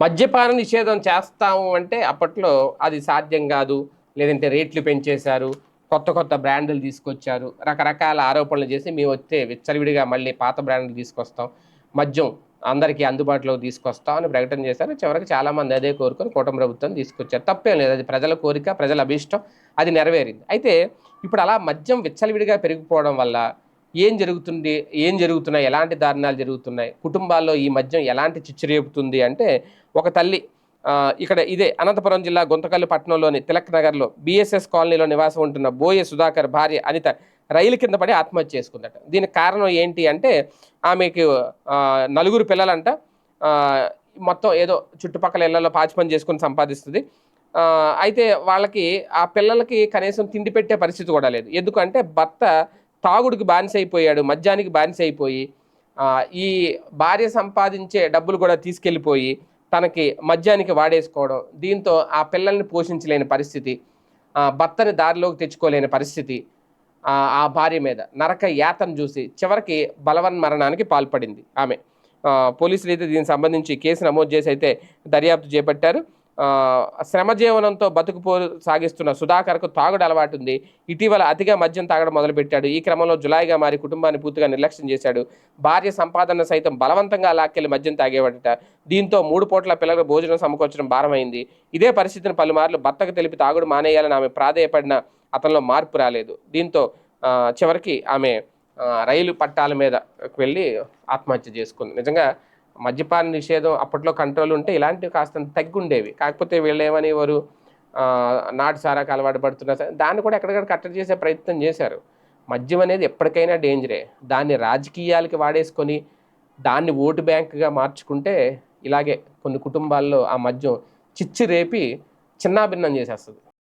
మద్యపాన నిషేధం చేస్తాము అంటే అప్పట్లో అది సాధ్యం కాదు. లేదంటే రేట్లు పెంచేశారు. కొత్త కొత్త బ్రాండ్లు తీసుకొచ్చారు. రకరకాల ఆరోపణలు చేసి మేము వస్తే విచ్చలవిడిగా మళ్ళీ పాత బ్రాండ్లు తీసుకొస్తాం. మద్యం అందరికీ అందుబాటులోకి తీసుకొస్తాం అని ప్రకటన చేశారు. చివరికి చాలామంది అదే కోరుకొని కూటమి ప్రభుత్వం తీసుకొచ్చారు. తప్పేం లేదు. అది ప్రజల కోరిక ప్రజల అభిష్టం. అది నెరవేరింది. అయితే ఇప్పుడు అలా మద్యం విచ్చలవిడిగా పెరిగిపోవడం వల్ల ఏం జరుగుతుంది ఏం జరుగుతున్నాయి ఎలాంటి దారుణాలు జరుగుతున్నాయి కుటుంబాల్లో ఈ మద్యం ఎలాంటి చిచ్చురేపుతుంది అంటే ఒక తల్లి ఇక్కడ ఇదే అనంతపురం జిల్లా గుంతకల్లు పట్టణంలోని తిలక్ నగర్లో బిఎస్ఎస్ కాలనీలో నివాసం ఉంటున్న బోయే సుధాకర్ భార్య అనిత రైలు కింద పడి ఆత్మహత్య చేసుకుందట. దీనికి కారణం ఏంటి అంటే ఆమెకు నలుగురు పిల్లలంట. మొత్తం ఏదో చుట్టుపక్కల ఇళ్ళలో పాచి పని చేసుకుని సంపాదిస్తుంది. అయితే వాళ్ళకి ఆ పిల్లలకి కనీసం తిండి పెట్టే పరిస్థితి కూడా లేదు. ఎందుకంటే భర్త తాగుడికి బానిస అయిపోయాడు మద్యానికి బానిస అయిపోయి ఈ భార్య సంపాదించే డబ్బులు కూడా తీసుకెళ్ళిపోయి తనకి మద్యానికి వాడేసుకోవడం దీంతో ఆ పిల్లల్ని పోషించలేని పరిస్థితి భర్తని దారిలోకి తెచ్చుకోలేని పరిస్థితి ఆ భార్య మీద నరక యాతను చూసి చివరికి బలవన్ మరణానికి పాల్పడింది ఆమె. పోలీసులు అయితే దీనికి సంబంధించి కేసు నమోదు చేసి అయితే దర్యాప్తు చేపట్టారు. శ్రమజీవనంతో బతుకుపో సాగిస్తున్న సుధాకర్కు తాగుడు అలవాటు ఉంది. ఇటీవల అతిగా మద్యం తాగడం మొదలుపెట్టాడు. ఈ క్రమంలో జులాయిగా మారి కుటుంబాన్ని పూర్తిగా నిర్లక్ష్యం చేశాడు. భార్య సంపాదన సైతం బలవంతంగా లాక్కెళ్ళి మద్యం తాగేవాడట. దీంతో మూడు పూట్ల పిల్లలకు భోజనం సమకూర్చడం భారమైంది. ఇదే పరిస్థితిని పలుమార్లు భర్తకు తెలిపి తాగుడు మానేయాలని ఆమె ప్రాధేయపడిన అతనిలో మార్పు రాలేదు. దీంతో చివరికి ఆమె రైలు పట్టాల మీద వెళ్ళి ఆత్మహత్య చేసుకుంది. నిజంగా మద్యపాన నిషేధం అప్పట్లో కంట్రోల్ ఉంటే ఇలాంటివి కాస్త తగ్గుండేవి. కాకపోతే వీళ్ళు ఏమనేవారు నాటు సారాకు అలవాటు పడుతున్నా సరే దాన్ని కూడా ఎక్కడికక్కడ కట్టడి చేసే ప్రయత్నం చేశారు. మద్యం అనేది ఎప్పటికైనా డేంజరే దాన్ని రాజకీయాలకి వాడేసుకొని దాన్ని ఓటు బ్యాంకుగా మార్చుకుంటే ఇలాగే కొన్ని కుటుంబాల్లో ఆ మద్యం చిచ్చి రేపి చిన్నాభిన్నం చేసేస్తుంది.